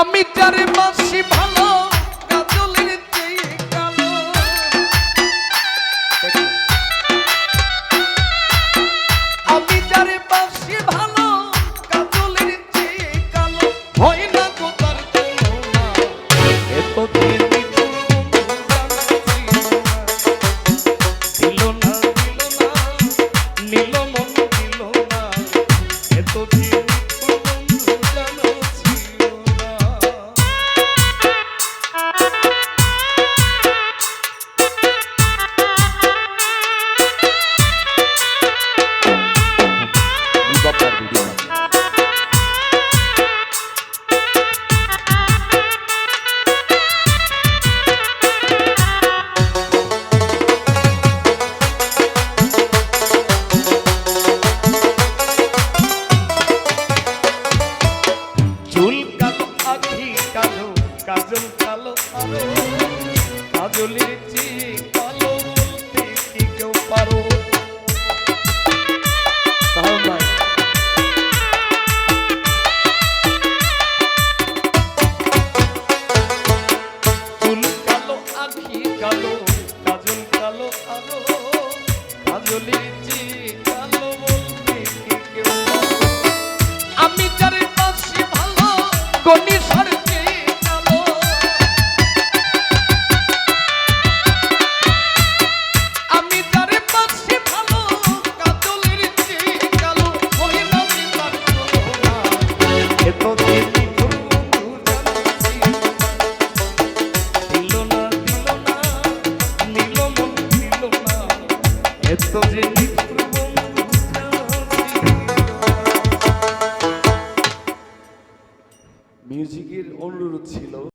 আমি যারে মাসি ভালো, কাজলের চেয়ে কালো। আমি যারে মাসি ভালো, কাজলের চেয়ে কালো। হয় না তো তার তুলনা। এত দিন দিল না নিল মন দিল না এত দিন জ্বলেছি কালো বলতে কি কেউ পারো? কালো আখি কালো কাজল কালো আরও কাজলের তবে মিউজিকের অনুরোধ ছিল।